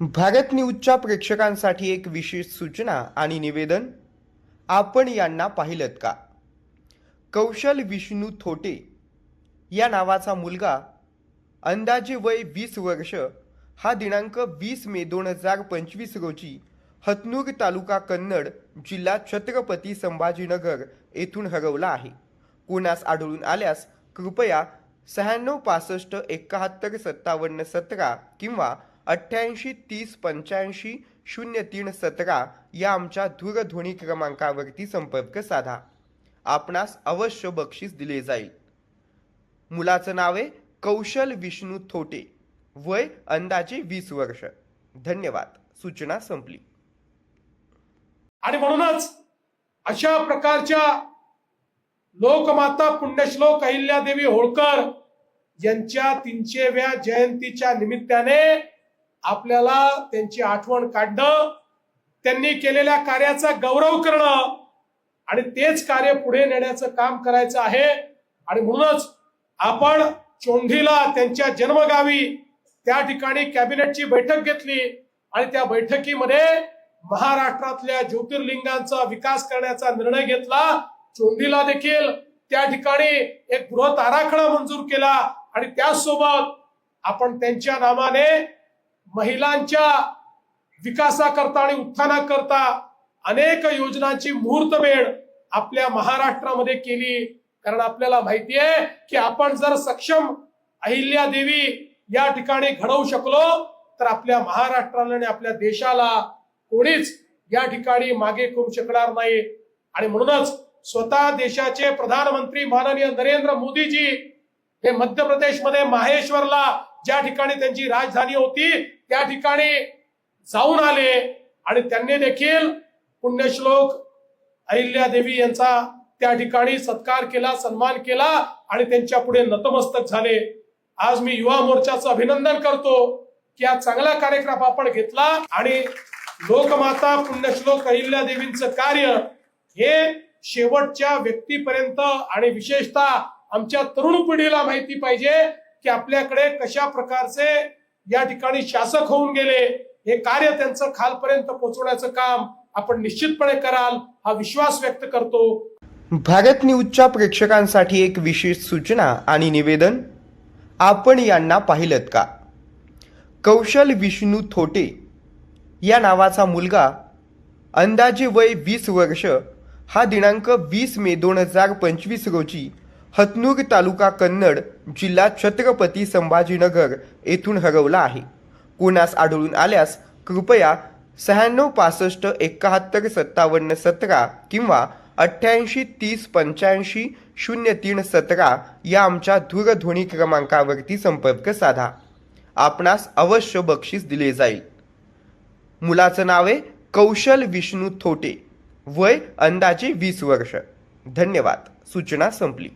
भारत न्यूजच्या प्रेक्षकांसाठी एक विशेष सूचना आणि निवेदन? आपण यांना पाहिलं का? कौशल विष्णू थोटे या नावाचा मुलगा अंदाजे वय वीस वर्ष हा दिनांक वीस मे दोन हजार पंचवीस रोजी हतनूर तालुका कन्नड जिल्हा छत्रपती संभाजीनगर येथून हरवला आहे. कोणास आढळून आल्यास कृपया शहाण्णव पासष्ट एकाहत्तर सत्तावन्न सतरा किंवा अठ्ठ्याऐंशी तीस पंच्याऐंशी शून्य तीन सतरा या आमच्या दूरध्वनी क्रमांकावरती संपर्क साधा. आपणास अवश्य बक्षीस दिले जाईल. मुलाचं नाव आहे कौशल विष्णू थोटे. वय अंदाजे वीस वर्ष. धन्यवाद. सूचना संपली. आणि म्हणूनच अशा प्रकारच्या लोकमाता पुण्यश्लोक अहिल्यादेवी होळकर यांच्या तीनशेव्या जयंतीच्या निमित्ताने आपल्याला त्यांची आठवण काढणं त्यांनी केलेल्या कार्याचा गौरव करणं आणि तेच कार्य पुढे नेण्याचं काम करायचं आहे. आणि म्हणूनच आपण चोंढीला त्यांच्या जन्मगावी त्या ठिकाणी कॅबिनेटची बैठक घेतली आणि त्या बैठकीमध्ये महाराष्ट्रातल्या ज्योतिर्लिंगांचा विकास करण्याचा निर्णय घेतला. चोंडीला देखील त्या ठिकाणी एक बृहत आराखडा मंजूर केला आणि त्याचसोबत आपण त्यांच्या नामाने महिलांच्या विकासाकरता आणि उत्थानाकरता अनेक योजनांची मुहूर्तमेढ आपल्या महाराष्ट्रामध्ये केली. कारण आपल्याला माहिती आहे की आपण जर सक्षम अहिल्या देवी या ठिकाणी घडवू शकलो तर आपल्या महाराष्ट्राला आणि आपल्या देशाला कोणीच या ठिकाणी मागे करू शकणार नाही. आणि म्हणूनच स्वतः देशाचे प्रधानमंत्री माननीय नरेंद्र मोदीजी हे मध्य प्रदेशमध्ये माहेश्वरला ज्या ठिकाणी त्यांची राजधानी होती त्या ठिकाणी जाऊन आले. आणि त्यांनी देखील पुण्यश्लोक अहिल्या देवी यांचा त्या ठिकाणी सत्कार केला सन्मान केला आणि त्यांच्या पुढे नतमस्तक झाले. आज मी युवा मोर्चाचं अभिनंदन करतो की हा चांगला कार्यक्रम आपण घेतला आणि लोकमाता पुण्यश्लोक अहिल्या देवींचं कार्य हे शेवटच्या व्यक्तीपर्यंत आणि विशेषतः आमच्या तरुण पिढीला माहिती पाहिजे. की आपल्याकडे कशा प्रकारचे या ठिकाणी शासक होऊन गेले हे कार्य त्यांचं खालपर्यंत पोहोचवण्याचं काम आपण निश्चितपणे कराल हा विश्वास व्यक्त करतो. भारत न्यूजच्या प्रेक्षकांसाठी एक विशेष सूचना आणि निवेदन आपण यांना पाहिलं का? कौशल विष्णू थोटे या नावाचा मुलगा अंदाजे वय वीस वर्ष हा दिनांक वीस मे दोन हजार पंचवीस रोजी हतनूर तालुका कन्नड जिल्हा छत्रपती संभाजीनगर येथून हरवला आहे. कोणास आढळून आल्यास कृपया शहाण्णव पासष्ट एकाहत्तर सत्तावन्न सतरा किंवा अठ्ठ्याऐंशी तीस पंच्याऐंशी शून्य तीन सतरा या आमच्या दूरध्वनी क्रमांकावरती संपर्क साधा. आपणास अवश्य बक्षीस दिले जाईल. मुलाचं नाव आहे कौशल विष्णू थोटे. वय अंदाजे वीस वर्ष. धन्यवाद. सूचना संपली.